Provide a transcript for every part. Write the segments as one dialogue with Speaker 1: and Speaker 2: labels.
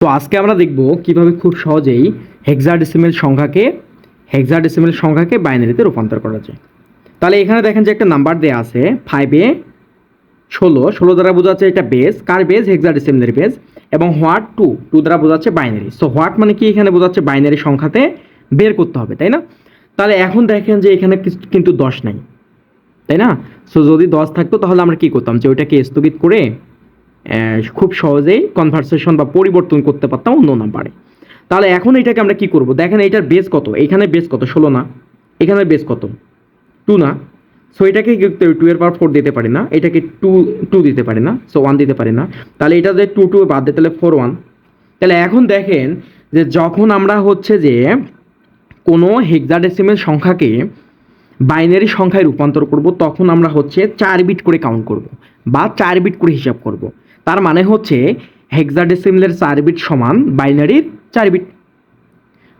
Speaker 1: তো আজকে আমরা দেখব কীভাবে খুব সহজেই হেক্সাডেসিমেল সংখ্যাকে হেক্সাডেসিমেল সংখ্যাকে বাইনারিতে রূপান্তর করা যায়। তাহলে এখানে দেখেন যে একটা নাম্বার দেওয়া আছে ফাইভে ষোলো ষোলো দ্বারা বোঝাচ্ছে এটা বেস কার বেস হেক্সাডেসিমেলের বেস এবং হোয়াট টু টু দ্বারা বোঝাচ্ছে বাইনারি সো হোয়াট মানে কি? এখানে বোঝাচ্ছে বাইনারি সংখ্যাতে বের করতে হবে, তাই না? তাহলে এখন দেখেন যে এখানে কিন্তু দশ নাই, তাই না? সো যদি দশ থাকতো তাহলে আমরা কি করতাম? যে ওইটাকে স্থগিত করে খুব সহজেই কনভারসেশন বা পরিবর্তন করতে পারতাম অন্য নাম্বারে তাহলে এখন এটাকে আমরা কি করব? দেখেন এটার বেস কত? এখানে বেস কত? ষোলো না। এখানে বেস কত? টু না। সো এটাকে টু এর পাওয়ার ফোর দিতে পারি না। এটাকে টু টু দিতে পারি না। সো ওয়ান দিতে পারি না। তাহলে এটা যে টু টু বাদ দিতে তাহলে ফোর ওয়ান তাহলে এখন দেখেন যে যখন আমরা হচ্ছে যে কোনো হেক্সাডেসিমেল সংখ্যাকে বাইনারি সংখ্যায় রূপান্তর করব, তখন আমরা হচ্ছে চার বিট করে কাউন্ট করব বা চার বিট করে হিসাব করব। তার মানে হচ্ছে হেক্সাডেসিমেলের চার বিট সমান বাইনারির চার বিট।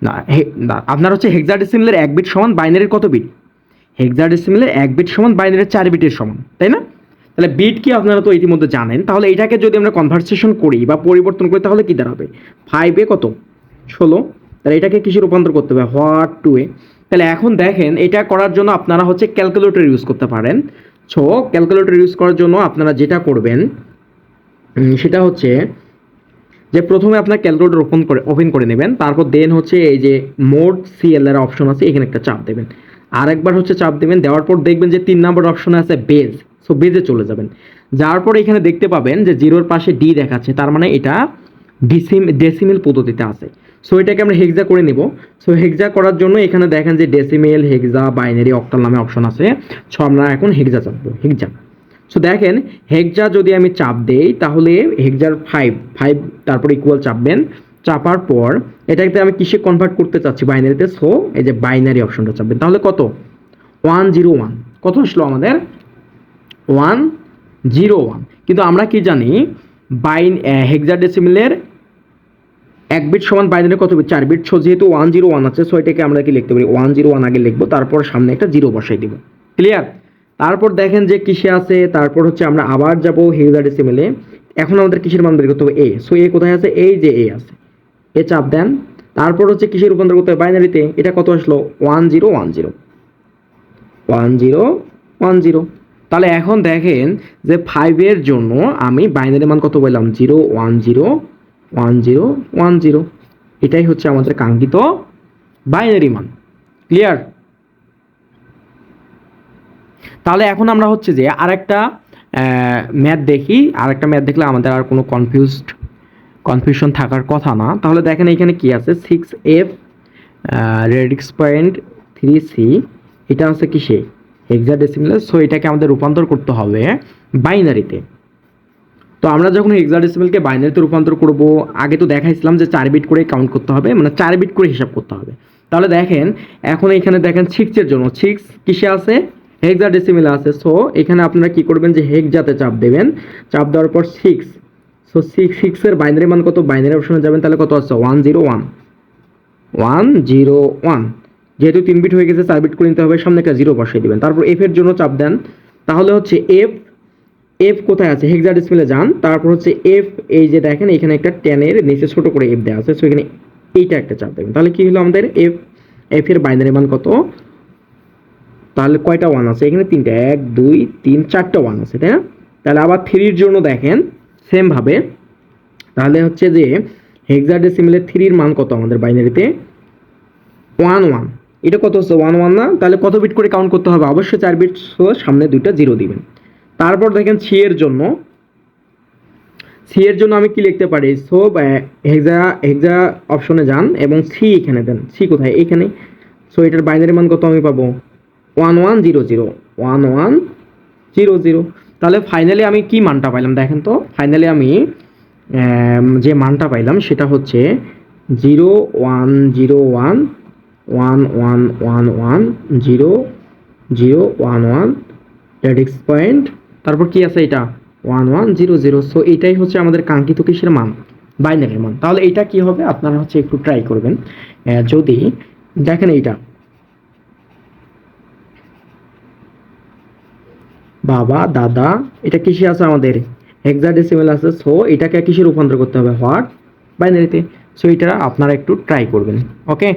Speaker 1: না আপনার হচ্ছে হেক্সাডেসিমেলের এক বিট সমান বাইনারির কত বিট? হেক্সাডেসিমেলের এক বিট সমান বাইনারির চার বিটের সমান, তাই না? তাহলে বিট কি আপনারা তো ইতিমধ্যে জানেন, তাহলে এটাকে যদি আমরা কনভার্সেশন করি বা পরিবর্তন করি, তাহলে কি দাঁড়াবে? ফাইভে কত? ষোলো। তাহলে এটাকে কিসে রূপান্তর করতে হবে? হোয়াট টু এ। তাহলে এখন দেখেন, এটা করার জন্য আপনারা হচ্ছে ক্যালকুলেটর ইউজ করতে পারেন। সো ক্যালকুলেটর ইউজ করার জন্য আপনারা যেটা করবেন সেটা হচ্ছে যে প্রথমে আপনার ক্যালকুলেটর ওপেন করে ওপেন করে নেবেন, তারপর দেন হচ্ছে এই যে মোড সিএল এর অপশন আছে, এখানে একটা চাপ দেবেন। আর একবার হচ্ছে চাপ দেবেন, দেওয়ার পর দেখবেন যে তিন নম্বর অপশনে আছে বেজ সো বেজে চলে যাবেন। যাওয়ার পর এখানে দেখতে পাবেন যে জিরোর পাশে ডি দেখাচ্ছে, তার মানে এটা ডিসিম ডেসিমেল পদ্ধতিতে আছে। সো এটাকে আমরা হেক্সা করে নেব। সো হেক্সা করার জন্য এখানে দেখেন যে ডেসিমেল হেক্সা বাইনারি অক্টাল নামে অপশন আছে। সো আমরা এখন হেক্সা চাপবো হেক্সা সো দেখেন, হেক্সা যদি আমি চাপ দেই, তাহলে হেক্সার ফাইভ ফাইভ তারপর ইকুয়াল চাপবেন চাপার পর, এটাকে আমি কিসে কনভার্ট করতে চাচ্ছি বাইনারিতে সো এই যে বাইনারি অপশনটা চাপবেন তাহলে কত? ওয়ান জিরো ওয়ান কত আসলো আমাদের? ওয়ান জিরো ওয়ান কিন্তু আমরা কি জানি বাইন হেক্সাডেসিমেলের এক বিট সমান বাইনারি কত বিট চার বিট সো যেহেতু ওয়ান জিরো ওয়ান আছে সো এটাকে আমরা কি লিখতে পারি? ওয়ান জিরো ওয়ান আগে লিখব, তারপর সামনে একটা জিরো বসাই দিব। ক্লিয়ার তারপর দেখেন যে কিসে আছে, তারপর হচ্ছে আমরা আবার যাব হেক্সাডেসিমেলে এখন আমাদের কিসের মান বের করতে হবে এ সো এ কোথায় আছে? এই যে এ আছে। এ চাপ দেন। তারপর হচ্ছে কিসে রূপান্তর করতে হবে বাইনারিতে এটা কত আসলো? One zero one zero one zero one zero তাহলে এখন দেখেন যে ফাইভের জন্য আমি বাইনারি মান কত বললাম zero one zero one zero one zero এটাই হচ্ছে আমাদের কাঙ্ক্ষিত বাইনারি মান। ক্লিয়ার তাহলে এখন আমরা হচ্ছে যে আরেকটা ম্যাথ দেখি। আরেকটা ম্যাথ দেখলে আমাদের আর কোনো কনফিউজড কনফিউশন থাকার কথা না। তাহলে দেখেন এখানে কি আছে? Six F radix point three C এটা হচ্ছে কিসে? হেক্সাডেসিমেলে সো এটাকে আমাদের রূপান্তর করতে হবে বাইনারিতে তো আমরা যখন হেক্সাডেসিমেলকে বাইনারিতে রূপান্তর করব, আগে তো দেখাইছিলাম যে চার বিট করে কাউন্ট করতে হবে মানে চার বিট করে হিসাব করতে হবে। তাহলে দেখেন, এখন এখানে দেখেন সিক্সের জন্য। সিক্স কিসে আছে? হেক্সাডেসিমেলে আছে। সো এখানে আপনারা কি করবেন যে হেক্সাতে চাপ দেবেন। চাপ দেওয়ার পর সিক্স সো সিক্স সিক্সের বাইনারি মান কত? বাইনারি অপশনে যাবেন, তাহলে কত আছে? One zero one one zero one যেহেতু তিন বিট হয়ে গেছে, চার বিট করে নিতে হবে, সামনে একটা জিরো বসিয়ে দেবেন। তারপর এফ এর জন্য চাপ দেন। তাহলে হচ্ছে এফ এফ কোথায় আছে? হেক্সা ডিসপ্লে যান। তারপর হচ্ছে এফ এই যে দেখেন, এখানে একটা টেনের নিচে ছোট করে এফ দেওয়া আছে। সো এখানে এইটা একটা চাপ দেবেন। তাহলে কি হলো আমাদের? এফ এফ এর বাইনারি মান কত? তাহলে কয়টা ওয়ান আছে? এখানে তিনটা। এক, দুই, তিন, চারটা ওয়ান আছে, তাই না? তাহলে আবার থ্রির জন্য দেখেন সেম ভাবে। তাহলে হচ্ছে যে হেক্সাডেসিমেলের থ্রির মান কত আমাদের বাইনারিতে ওয়ান ওয়ান এটা কত হচ্ছে? ওয়ান ওয়ান না? তাহলে কত বিট করে কাউন্ট করতে হবে? অবশ্যই চার বিট সামনে দুইটা জিরো দিবেন। তারপর দেখেন সি এর জন্য। সি এর জন্য আমি কি লিখতে পারি? সো হেক্সা হেক্সা অপশনে যান এবং সি এখানে দেন। সি কোথায়? এখানে সো এটার বাইনারি মান কত আমি পাবো? One one zero zero one one zero zero তাহলে ফাইনালি আমি কি মানটা পাইলাম দেখেন তো? ফাইনালি আমি যে মানটা পাইলাম সেটা হচ্ছে zero one zero one one one one one zero zero one one radix point তারপর কি আছে এটা? One one zero zero so এটাই হচ্ছে আমাদের কাঙ্ক্ষিত কিসের মান? বাইনারির মান। তাহলে এটা কি হবে? আপনারা হচ্ছে একটু ট্রাই করবেন। যদি দেখেন এইটা। বাবা, দাদা, এটা কিসে আছে আমাদের? হেক্সাডেসিমেল আছে সো এটাকে কিসে রূপান্তর করতে হবে? হোয়াট বাইনারিতে সো এটা আপনারা একটু ট্রাই করবেন ওকে